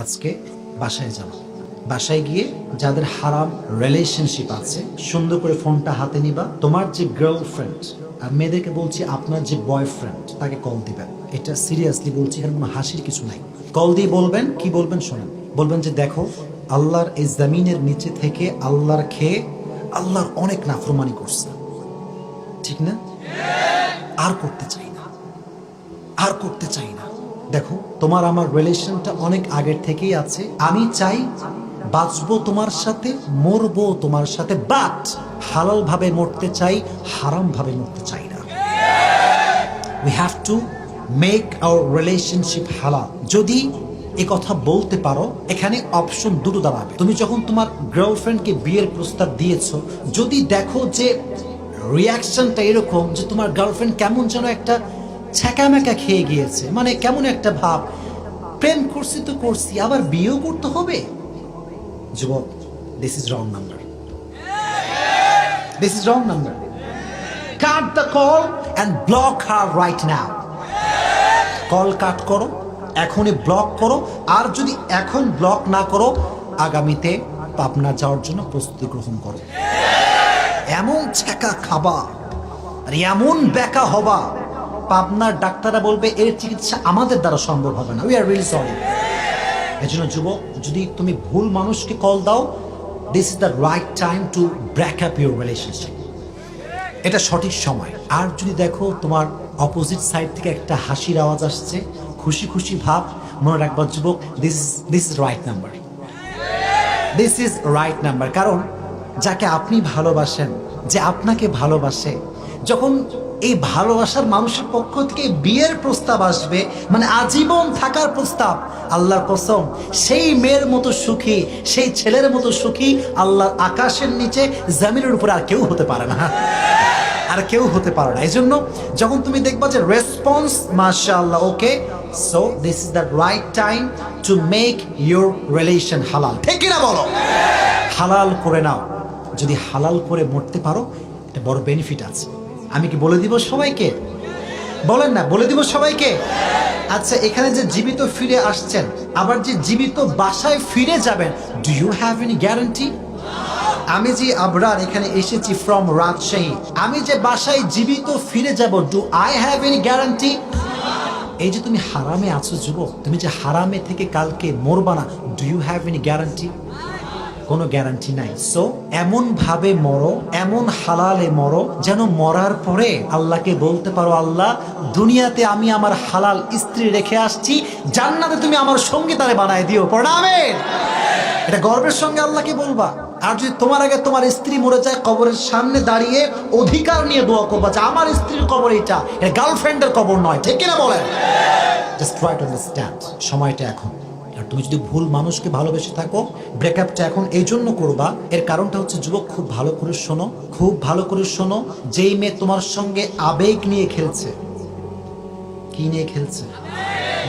আজকে বাসায় যাও বাসায় গিয়ে যাদের হারাম রিলেশনশিপ আছে, সুন্দর করে ফোনটা হাতে নিবা। তোমার যে গার্লফ্রেন্ড আর মেয়েদেরকে বলছি আপনার যে বয়ফ্রেন্ড তাকে কল দিবেন এটা সিরিয়াসলি বলছি, এখানে কোনো হাসির কিছু নাই। কল দিয়ে বলবেন, কি বলবেন শোনেন। বলবেন যে, দেখো, আল্লাহর এই জমিনের নিচে থেকে আল্লাহর খেয়ে আল্লাহর অনেক নাফরমানি করছে। ঠিক না? আর করতে চাই না। আর করতে চাই না। দেখো, তোমার আমার রিলেশনটা অনেক আগের থেকেই আছে। আমি চাই বাঁচবো তোমার সাথে, মরবো তোমার সাথে বাট হালাল ভাবে মরতে চাই হারাম ভাবে মরতে চাই না। We have to make our relationship হালাল যদি এ কথা বলতে পারো, এখানে অপশন দুটো দাঁড়াবে। তুমি যখন তোমার গার্লফ্রেন্ডকে বিয়ের প্রস্তাব দিয়েছ, যদি দেখো যে রিয়াকশনটা এরকম যে তোমার গার্লফ্রেন্ড কেমন যেন একটা ছ্যাঁকাম্যাকা খেয়ে গিয়েছে। মানে কেমন একটা ভাব। প্রেম করছি তো করছি, আবার বিয়েও করতে হবে? যুবক this is wrong number this is wrong number cut the call and block her right now call cut করো, এখনই ব্লক করো। আর যদি এখন ব্লক না করো, আগামীতে পাবনা যাওয়ার জন্য প্রস্তুতি গ্রহণ করো। এমন ছ্যাঁকা খাবা আর এমন ব্যাকা হবা পাবনার ডাক্তাররা বলবে, এর চিকিৎসা আমাদের দ্বারা সম্ভব হবে না। উই আর রিয়েলি সরি এই জন্য যুবক, যদি তুমি ভুল মানুষকে কল দাও this is the right time to break up your relationship এটা সঠিক সময়। আর যদি দেখো তোমার অপোজিট সাইড থেকে একটা হাসির আওয়াজ আসছে, খুশি খুশি ভাব, মনে রাখবার যুবক this this is right number this is right number কারণ যাকে আপনি ভালোবাসেন, যে আপনাকে ভালোবাসে, যখন এই ভালোবাসার মানুষের পক্ষ থেকে বিয়ের প্রস্তাব আসবে মানে আজীবন থাকার প্রস্তাব। আল্লাহর কসম, সেই মেয়ের মতো সুখী, সেই ছেলের মতো সুখী আল্লাহর আকাশের নিচে, জমিনের উপরে আর কেউ হতে পারে না। আর কেউ হতে পারে না। এই জন্য যখন তুমি দেখবা যে রেসপন্স মাশাআল্লাহ okay so this is the right time to make your relation হালাল ঠিক না বলো? হালাল করে নাও। যদি হালাল করে মরতে পারো এটা বড় বেনিফিট আছে। আমি কি বলে দিব সবাইকে? বলেন না, বলে দিব সবাইকে? আচ্ছা এখানে যে জীবিত ফিরে আসছেন, আবার যে জীবিত বাসায় ফিরে যাবেন do you have any guarantee আমি যে আবরার এখানে এসেছি ফ্রম রাজশাহী, আমি যে বাসায় জীবিত ফিরে যাব do I have any guarantee এই যে তুমি হারামে আছো যুবক, তুমি যে হারামে থেকে কালকে মরবা না do you have any guarantee কোনো গ্যারান্টি নাই। সো এমন ভাবে মরো, এমন হালালে মরো, যেন মরার পরে আল্লাহকে বলতে পারো, আল্লাহ, দুনিয়াতে আমি আমার হালাল স্ত্রী রেখে আসছি, জান্নাতে তুমি আমার সঙ্গে তারে বানায় দিও। প্রণামে এটা গর্বের সঙ্গে আল্লাহকে বলবা। আর যদি তোমার আগে তোমার স্ত্রী মরে যায়, কবরের সামনে দাঁড়িয়ে অধিকার নিয়ে দোয়া করবা যে, আমার স্ত্রীর কবর এটা এটা গার্লফ্রেন্ডের কবর নয়। ঠিক কিনা বলেন? জাস্ট ট্রাই টু আন্ডারস্ট্যান্ড সময়টা এখন। তুমি যদি ভুল মানুষকে ভালোবেসে থাকো ব্রেকআপটা এখন এই জন্য করবা। এর কারণটা হচ্ছে, যুবক, খুব ভালো করে শোনো। খুব ভালো করে শোনো, যেই মেয়ে তোমার সঙ্গে আবেগ নিয়ে খেলছে। কি নিয়ে খেলছে?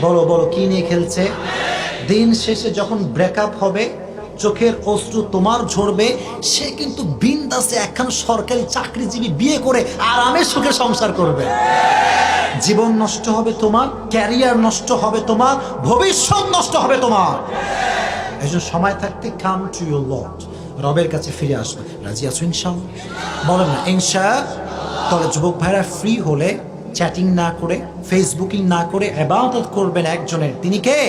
বলো বলো, কি নিয়ে খেলছে? দিন শেষে যখন ব্রেকআপ হবে চোখের অশ্রু তোমার ঝরবে, সে কিন্তু বিন্দাসে একখান সরকারি চাকরিজীবী বিয়ে করে আরামে সুখে সংসার করবে। জীবন নষ্ট হবে তোমার, ক্যারিয়ার নষ্ট হবে তোমার, ভবিষ্যৎ নষ্ট হবে তোমার। এই সময় থাকতে কাম টু ইউর লর্ড রবের কাছে ফিরে আসবে। রাজি আছো ইনশাল্লাহ বলেন না ইনশা তাহলে যুবক ভাইরা ফ্রি হলে চ্যাটিং না করে ফেসবুকিং না করে এবাদত করবেন একজনের। তিনি কে?